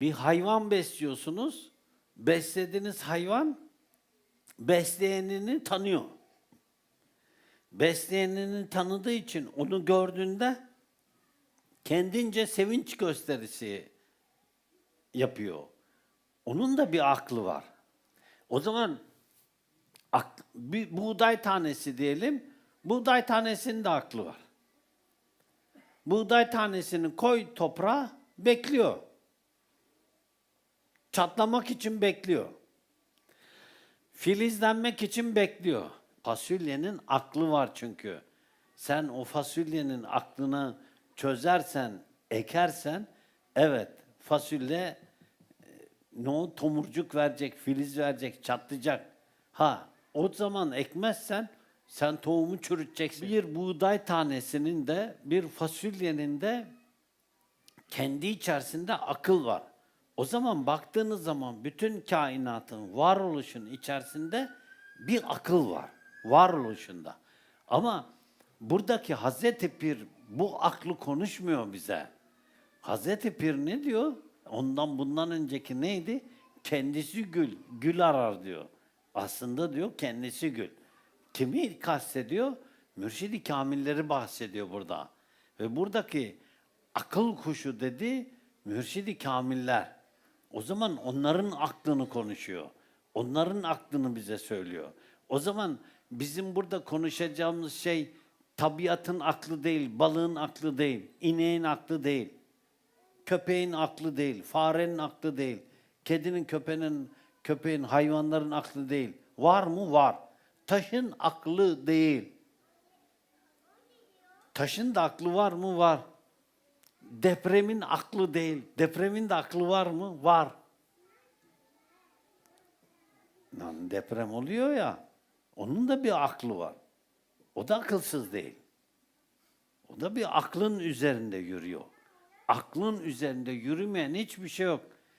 Bir hayvan besliyorsunuz. Beslediğiniz hayvan besleyenini tanıyor. Besleyenini tanıdığı için onu gördüğünde kendince sevinç gösterisi yapıyor. Onun da bir aklı var. O zaman bir buğday tanesi diyelim. Buğday tanesinin de aklı var. Buğday tanesini koy toprağa bekliyor. Çatlamak için bekliyor. Filizlenmek için bekliyor. Fasulyenin aklı var çünkü. Sen o fasulyenin aklını çözersen, ekersen, evet fasulye e, ne o tomurcuk verecek, filiz verecek, çatlayacak. Ha, o zaman ekmezsen sen tohumu çürüteceksin. Bir buğday tanesinin de, bir fasulyenin de kendi içerisinde akıl var. O zaman baktığınız zaman bütün kainatın varoluşun içerisinde bir akıl var. Varoluşunda. Ama buradaki Hazreti Pir bu aklı konuşmuyor bize. Hazreti Pir ne diyor? Ondan bundan önceki neydi? Kendisi gül, gül arar diyor. Aslında diyor kendisi gül. Kimi kastediyor? Mürşidi kamilleri bahsediyor burada. Ve buradaki akıl kuşu dedi mürşidi kamiller. O zaman onların aklını konuşuyor. Onların aklını bize söylüyor. O zaman bizim burada konuşacağımız şey tabiatın aklı değil, balığın aklı değil, ineğin aklı değil. Köpeğin aklı değil, farenin aklı değil, kedinin, köpeğin, köpeğin, hayvanların aklı değil. Var mı? Var. Taşın aklı değil. Taşın da aklı var mı? Var. Depremin aklı değil. Depremin de aklı var mı? Var. Lan deprem oluyor ya. Onun da bir aklı var. O da akılsız değil. O da bir aklın üzerinde yürüyor. Aklın üzerinde yürümeyen hiçbir şey yok.